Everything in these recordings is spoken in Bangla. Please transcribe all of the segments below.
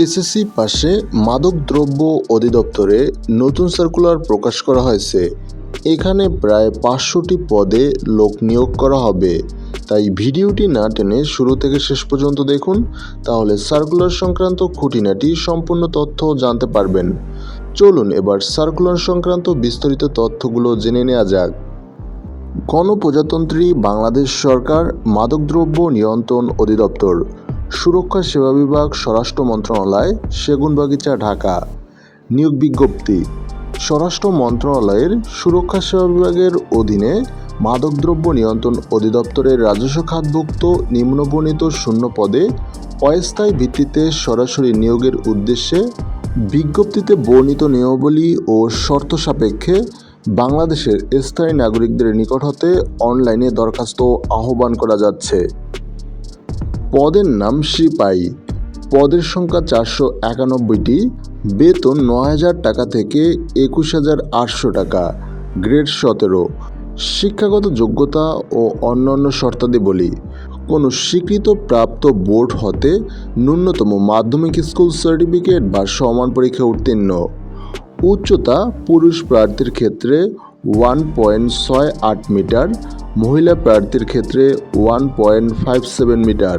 এসএসসি পাশে মাদকদ্রব্য অধিদপ্তরে নতুন সার্কুলার প্রকাশ করা হয়েছে। এখানে প্রায় পাঁচশোটি পদে লোক নিয়োগ করা হবে। তাই ভিডিওটি না টেনে শুরু থেকে শেষ পর্যন্ত দেখুন, তাহলে সার্কুলার সংক্রান্ত খুঁটিনাটি সম্পূর্ণ তথ্য জানতে পারবেন। চলুন এবার সার্কুলার সংক্রান্ত বিস্তারিত তথ্যগুলো জেনে নেওয়া যাক। গণপ্রজাতন্ত্রী বাংলাদেশ সরকার মাদকদ্রব্য নিয়ন্ত্রণ অধিদপ্তর সুরক্ষা সেবা বিভাগ, স্বরাষ্ট্র মন্ত্রণালয়, সেগুনবাগিচা, ঢাকা। নিয়োগ বিজ্ঞপ্তি। স্বরাষ্ট্র মন্ত্রণালয়ের সুরক্ষা সেবা বিভাগের অধীনে মাদকদ্রব্য নিয়ন্ত্রণ অধিদপ্তরের রাজস্ব খাতভুক্ত নিম্নবর্ণিত শূন্য পদে অস্থায়ী ভিত্তিতে সরাসরি নিয়োগের উদ্দেশ্যে বিজ্ঞপ্তিতে বর্ণিত নিয়মাবলী ও শর্ত সাপেক্ষে বাংলাদেশের স্থায়ী নাগরিকদের নিকট হতে অনলাইনে দরখাস্ত আহ্বান করা যাচ্ছে। পদের নাম সিপাই পদের সংখ্যা চারশো একানব্বইটি। বেতন ন হাজার টাকা থেকে একুশ হাজার আটশো টাকা। গ্রেড সতেরো। শিক্ষাগত যোগ্যতা ও অন্যান্য শর্তাদি কোনো স্বীকৃত প্রাপ্ত বোর্ড হতে ন্যূনতম মাধ্যমিক স্কুল সার্টিফিকেট বা সমান পরীক্ষা উত্তীর্ণ। উচ্চতা পুরুষ প্রার্থীর ক্ষেত্রে ওয়ান পয়েন্ট ছয় আট মিটার মহিলা প্রার্থীর ক্ষেত্রে one point five seven metre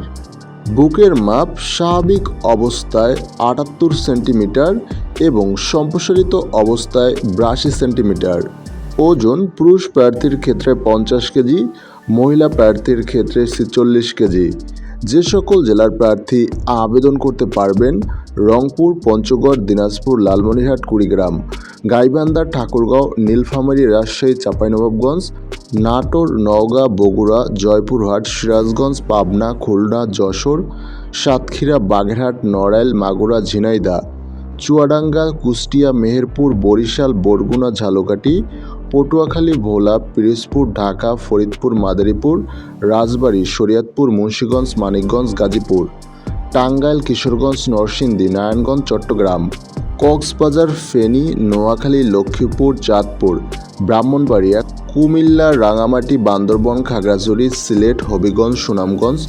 বুকের মাপ স্বাভাবিক অবস্থায় আটাত্তর সেন্টিমিটার এবং সম্প্রসারিত অবস্থায় বিরাশি সেন্টিমিটার। ওজন পুরুষ প্রার্থীর ক্ষেত্রে পঞ্চাশ কেজি, মহিলা প্রার্থীর ক্ষেত্রে ছেচল্লিশ কেজি। যে সকল জেলার প্রার্থী আবেদন করতে পারবেন রংপুর, পঞ্চগড়, দিনাজপুর, লালমনিরহাট, কুড়িগ্রাম। গাইবান্ধা ঠাকুরগাঁও, নীলফামারী, রাজশাহী, চাঁপাইনবাবগঞ্জ, নাটোর, নওগাঁ, বগুড়া, জয়পুরহাট, সিরাজগঞ্জ, পাবনা, খুলনা, যশোর, সাতক্ষীরা, বাগেরহাট, নড়াইল, মাগুরা ঝিনাইদা চুয়াডাঙ্গা, কুষ্টিয়া, মেহেরপুর, বরিশাল, বরগুনা, ঝালকাঠি, পটুয়াখালী, ভোলা, পিরোজপুর, ঢাকা, ফরিদপুর, মাদারীপুর, রাজবাড়ী, শরীয়তপুর, মুন্সীগঞ্জ, মানিকগঞ্জ, গাজীপুর। টাঙ্গাইল, কিশোরগঞ্জ, নরসিংদী, নারায়ণগঞ্জ, চট্টগ্রাম, কক্সবাজার, ফেনী, নোয়াখালী, লক্ষ্মীপুর, চাঁদপুর, ব্রাহ্মণবাড়িয়া, কুমিল্লা, রাঙামাটি, বান্দরবন, খাগড়াছড়ি, সিলেট, হবিগঞ্জ, সুনামগঞ্জ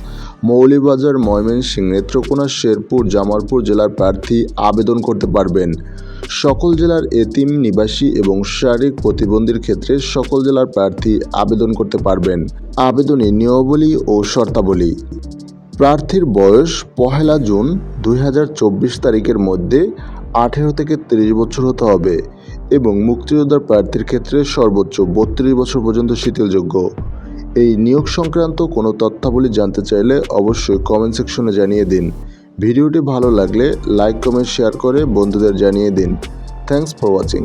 মৌলভীবাজার ময়মনসিংহ, নেত্রকোনা, শেরপুর, জামালপুর জেলার প্রার্থী আবেদন করতে পারবেন। সকল জেলার এতিম, নিবাসী এবং শারীরিক প্রতিবন্ধীর ক্ষেত্রে সকল জেলার প্রার্থী আবেদন করতে পারবেন। আবেদনে নিয়মাবলী ও শর্তাবলী। প্রার্থীর বয়স পহেলা জুন দুই হাজার চব্বিশ তারিখের মধ্যে আঠেরো থেকে তিরিশ বছর হতে হবে এবং মুক্তিযোদ্ধার প্রার্থীর ক্ষেত্রে সর্বোচ্চ বত্রিশ বছর পর্যন্ত শিথিলযোগ্য। এই নিয়োগ সংক্রান্ত কোনো তথ্যাবলী জানতে চাইলে অবশ্যই কমেন্ট সেকশনে জানিয়ে দিন। ভিডিওটি ভালো লাগলে লাইক কমেন্ট শেয়ার করে বন্ধুদের জানিয়ে দিন। Thanks for watching